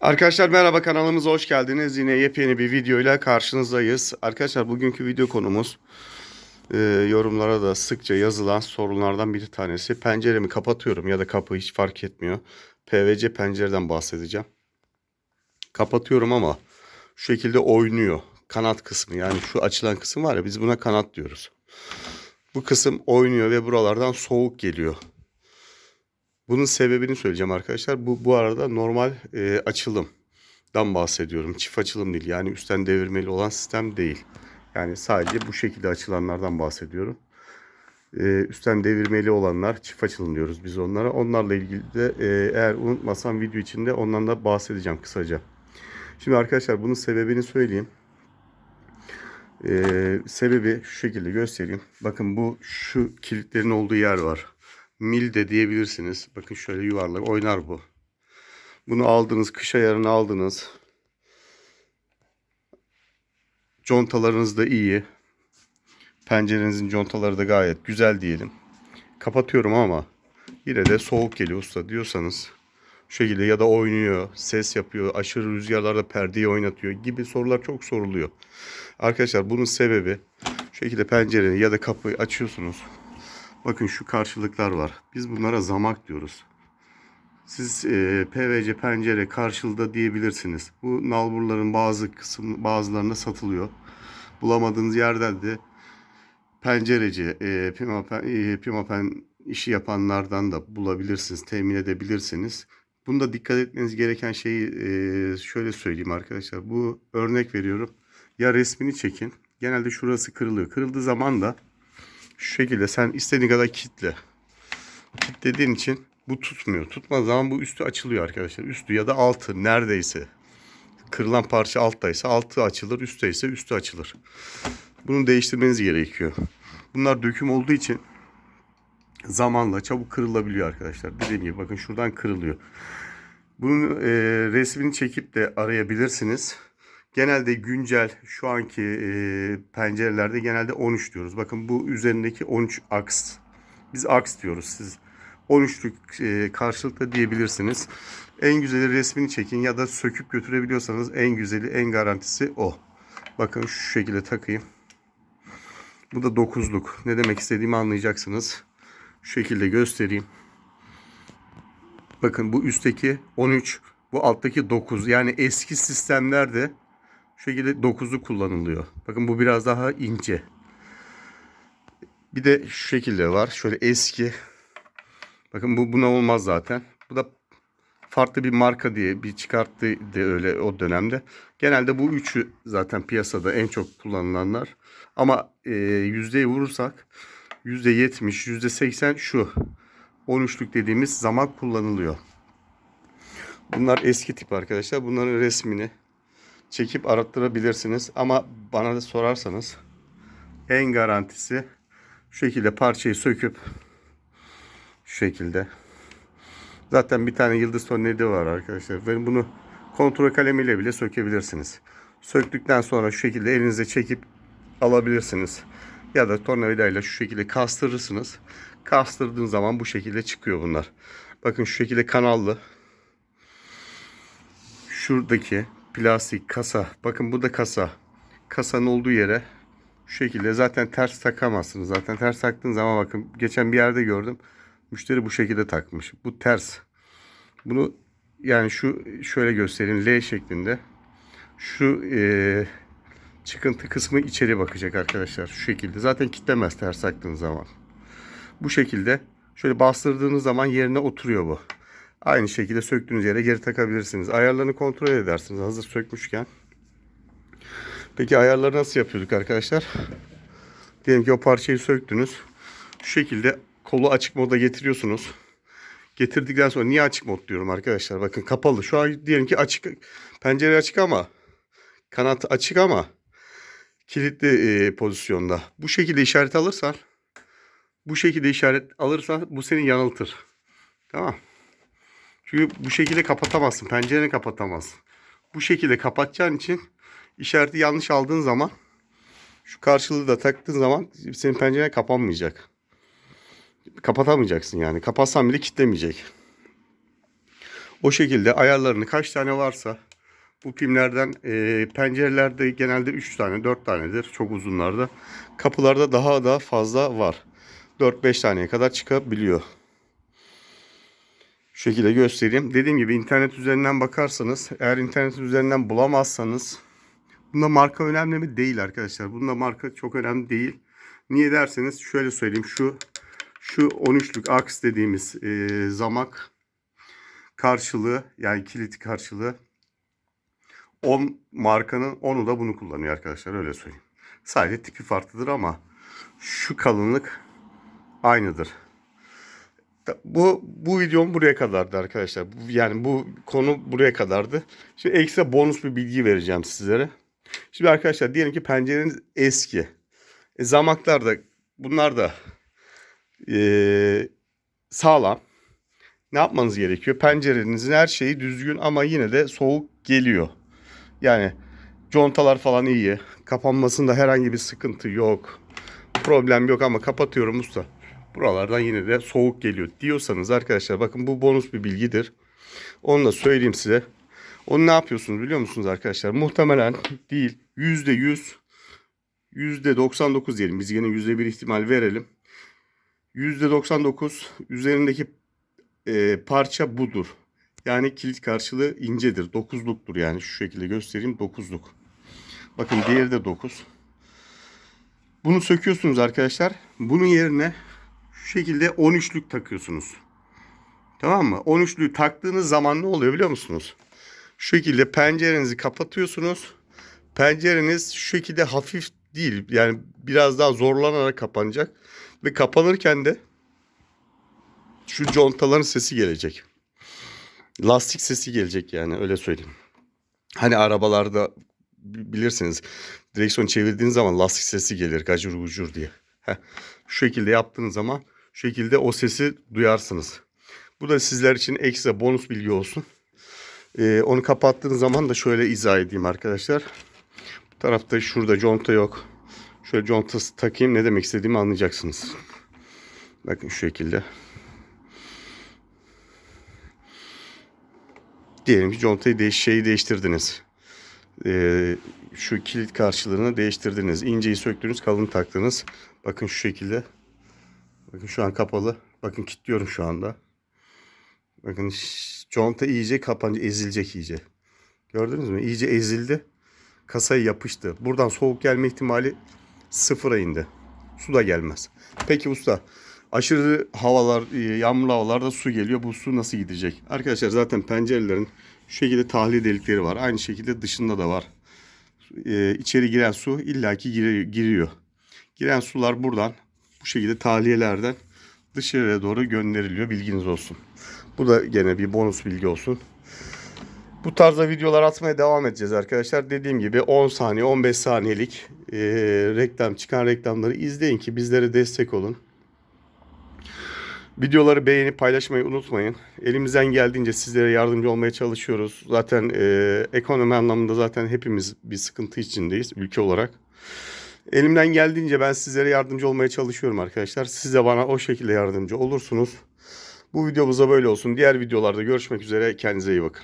Arkadaşlar merhaba kanalımıza hoş geldiniz. Yine yepyeni bir videoyla karşınızdayız. Arkadaşlar bugünkü video konumuz e, yorumlara da sıkça yazılan sorunlardan bir tanesi. Penceremi kapatıyorum ya da kapı hiç fark etmiyor. PVC pencereden bahsedeceğim. Kapatıyorum ama şu şekilde oynuyor. Kanat kısmı yani şu açılan kısım var ya biz buna kanat diyoruz. Bu kısım oynuyor ve buralardan soğuk geliyor. Bunun sebebini söyleyeceğim arkadaşlar. Bu bu arada normal e, açılımdan bahsediyorum. Çift açılım değil. Yani üstten devirmeli olan sistem değil. Yani sadece bu şekilde açılanlardan bahsediyorum. E, üstten devirmeli olanlar çift açılım diyoruz biz onlara. Onlarla ilgili de e, eğer unutmasam video içinde ondan da bahsedeceğim kısaca. Şimdi arkadaşlar bunun sebebini söyleyeyim. Ee, sebebi şu şekilde göstereyim. Bakın bu şu kilitlerin olduğu yer var. Mil de diyebilirsiniz. Bakın şöyle yuvarlak oynar bu. Bunu aldınız, kış ayarını aldınız. Contalarınız da iyi. Pencerenizin contaları da gayet güzel diyelim. Kapatıyorum ama yine de soğuk geliyor usta diyorsanız şu şekilde ya da oynuyor, ses yapıyor, aşırı rüzgarlarda perdeyi oynatıyor gibi sorular çok soruluyor. Arkadaşlar bunun sebebi şu şekilde pencereyi ya da kapıyı açıyorsunuz. Bakın şu karşılıklar var. Biz bunlara zamak diyoruz. Siz e, PVC pencere karşılığı diyebilirsiniz. Bu nalburların bazı kısım bazılarında satılıyor. Bulamadığınız yerden de pencereci, e, pimapen, e, pimapen işi yapanlardan da bulabilirsiniz, temin edebilirsiniz. Bunda dikkat etmeniz gereken şeyi e, şöyle söyleyeyim arkadaşlar. Bu örnek veriyorum. Ya resmini çekin. Genelde şurası kırılıyor. Kırıldığı zaman da şu şekilde sen istediğin kadar kitle. Kitlediğin için bu tutmuyor. Tutmadığı zaman bu üstü açılıyor arkadaşlar. Üstü ya da altı neredeyse. Kırılan parça alttaysa altı açılır. Üstteyse üstü açılır. Bunu değiştirmeniz gerekiyor. Bunlar döküm olduğu için zamanla çabuk kırılabiliyor arkadaşlar. Dediğim gibi bakın şuradan kırılıyor. Bunun e, resmini çekip de arayabilirsiniz. Genelde güncel şu anki e, pencerelerde genelde 13 diyoruz. Bakın bu üzerindeki 13 aks. Biz aks diyoruz. Siz 13'lük e, karşılıklı diyebilirsiniz. En güzeli resmini çekin ya da söküp götürebiliyorsanız en güzeli en garantisi o. Bakın şu şekilde takayım. Bu da 9'luk. Ne demek istediğimi anlayacaksınız. Şu şekilde göstereyim. Bakın bu üstteki 13, bu alttaki 9. Yani eski sistemlerde şu şekilde 9'lu kullanılıyor. Bakın bu biraz daha ince. Bir de şu şekilde var. Şöyle eski. Bakın bu buna olmaz zaten. Bu da farklı bir marka diye bir çıkarttı de öyle o dönemde. Genelde bu üçü zaten piyasada en çok kullanılanlar. Ama e, yüzdeyi vurursak yüzde yetmiş, yüzde seksen şu. 13'lük dediğimiz zaman kullanılıyor. Bunlar eski tip arkadaşlar. Bunların resmini çekip arattırabilirsiniz. Ama bana da sorarsanız en garantisi şu şekilde parçayı söküp şu şekilde. Zaten bir tane yıldız tornavida var arkadaşlar. Ve bunu kontrol kalemiyle bile sökebilirsiniz. Söktükten sonra şu şekilde elinize çekip alabilirsiniz. Ya da tornavidayla şu şekilde kastırırsınız. Kastırdığın zaman bu şekilde çıkıyor bunlar. Bakın şu şekilde kanallı. Şuradaki plastik kasa. Bakın bu da kasa. Kasanın olduğu yere şu şekilde zaten ters takamazsınız. Zaten ters taktığın zaman bakın geçen bir yerde gördüm. Müşteri bu şekilde takmış. Bu ters. Bunu yani şu şöyle göstereyim L şeklinde. Şu e, çıkıntı kısmı içeri bakacak arkadaşlar. Şu şekilde. Zaten kitlemez ters taktığın zaman. Bu şekilde şöyle bastırdığınız zaman yerine oturuyor bu. Aynı şekilde söktüğünüz yere geri takabilirsiniz. Ayarlarını kontrol edersiniz hazır sökmüşken. Peki ayarları nasıl yapıyorduk arkadaşlar? Diyelim ki o parçayı söktünüz. Şu şekilde kolu açık moda getiriyorsunuz. Getirdikten sonra niye açık mod diyorum arkadaşlar? Bakın kapalı. Şu an diyelim ki açık pencere açık ama kanat açık ama kilitli e, pozisyonda. Bu şekilde işaret alırsan bu şekilde işaret alırsan bu seni yanıltır. Tamam. Çünkü bu şekilde kapatamazsın. Pencereni kapatamazsın. Bu şekilde kapatacağın için işareti yanlış aldığın zaman şu karşılığı da taktığın zaman senin pencere kapanmayacak. Kapatamayacaksın yani. Kapatsan bile kitlemeyecek. O şekilde ayarlarını kaç tane varsa bu pimlerden e, pencerelerde genelde 3 tane 4 tanedir çok uzunlarda. Kapılarda daha da fazla var. 4-5 taneye kadar çıkabiliyor. Şekilde göstereyim. Dediğim gibi internet üzerinden bakarsanız eğer internet üzerinden bulamazsanız bunda marka önemli mi? Değil arkadaşlar. Bunda marka çok önemli değil. Niye derseniz şöyle söyleyeyim. Şu şu 13'lük aks dediğimiz e, zamak karşılığı yani kilit karşılığı 10 markanın 10'u da bunu kullanıyor arkadaşlar öyle söyleyeyim. Sadece tipi farklıdır ama şu kalınlık aynıdır. Bu bu videom buraya kadardı arkadaşlar. Yani bu konu buraya kadardı. Şimdi ekstra bonus bir bilgi vereceğim sizlere. Şimdi arkadaşlar diyelim ki pencereniz eski. E, zamaklar da bunlar da e, sağlam. Ne yapmanız gerekiyor? Pencerenizin her şeyi düzgün ama yine de soğuk geliyor. Yani contalar falan iyi. Kapanmasında herhangi bir sıkıntı yok. Problem yok ama kapatıyorum usta. Buralardan yine de soğuk geliyor diyorsanız arkadaşlar bakın bu bonus bir bilgidir. Onu da söyleyeyim size. Onu ne yapıyorsunuz biliyor musunuz arkadaşlar? Muhtemelen değil yüzde yüz yüzde 99 diyelim. Biz yine yüzde bir ihtimal verelim. Yüzde 99 üzerindeki e, parça budur. Yani kilit karşılığı incedir. Dokuzluktur yani şu şekilde göstereyim dokuzluk. Bakın diğeri de dokuz. Bunu söküyorsunuz arkadaşlar. Bunun yerine şu şekilde 13'lük takıyorsunuz. Tamam mı? 13'lüğü taktığınız zaman ne oluyor biliyor musunuz? Şu şekilde pencerenizi kapatıyorsunuz. Pencereniz şu şekilde hafif değil. Yani biraz daha zorlanarak kapanacak. Ve kapanırken de şu contaların sesi gelecek. Lastik sesi gelecek yani öyle söyleyeyim. Hani arabalarda bi- bilirsiniz direksiyon çevirdiğiniz zaman lastik sesi gelir gacur gucur diye. Heh, şu şekilde yaptığınız zaman şekilde o sesi duyarsınız. Bu da sizler için ekstra bonus bilgi olsun. Ee, onu kapattığınız zaman da şöyle izah edeyim arkadaşlar. Bu tarafta şurada conta yok. Şöyle contası takayım ne demek istediğimi anlayacaksınız. Bakın şu şekilde. Diyelim ki contayı değiş şeyi değiştirdiniz. Ee, şu kilit karşılığını değiştirdiniz. İnceyi söktünüz, kalını taktınız. Bakın şu şekilde. Bakın şu an kapalı. Bakın kilitliyorum şu anda. Bakın conta iyice kapanacak, ezilecek iyice. Gördünüz mü? İyice ezildi. Kasaya yapıştı. Buradan soğuk gelme ihtimali sıfıra indi. Su da gelmez. Peki usta aşırı havalar, e, yağmurlu havalarda su geliyor. Bu su nasıl gidecek? Arkadaşlar zaten pencerelerin şu şekilde tahliye delikleri var. Aynı şekilde dışında da var. Ee, içeri giren su illaki giriyor. Giren sular buradan bu şekilde tahliyelerden dışarıya doğru gönderiliyor. Bilginiz olsun. Bu da gene bir bonus bilgi olsun. Bu tarzda videolar atmaya devam edeceğiz arkadaşlar. Dediğim gibi 10 saniye 15 saniyelik e, reklam çıkan reklamları izleyin ki bizlere destek olun. Videoları beğenip paylaşmayı unutmayın. Elimizden geldiğince sizlere yardımcı olmaya çalışıyoruz. Zaten e, ekonomi anlamında zaten hepimiz bir sıkıntı içindeyiz ülke olarak. Elimden geldiğince ben sizlere yardımcı olmaya çalışıyorum arkadaşlar. Siz de bana o şekilde yardımcı olursunuz. Bu videomuzda böyle olsun. Diğer videolarda görüşmek üzere. Kendinize iyi bakın.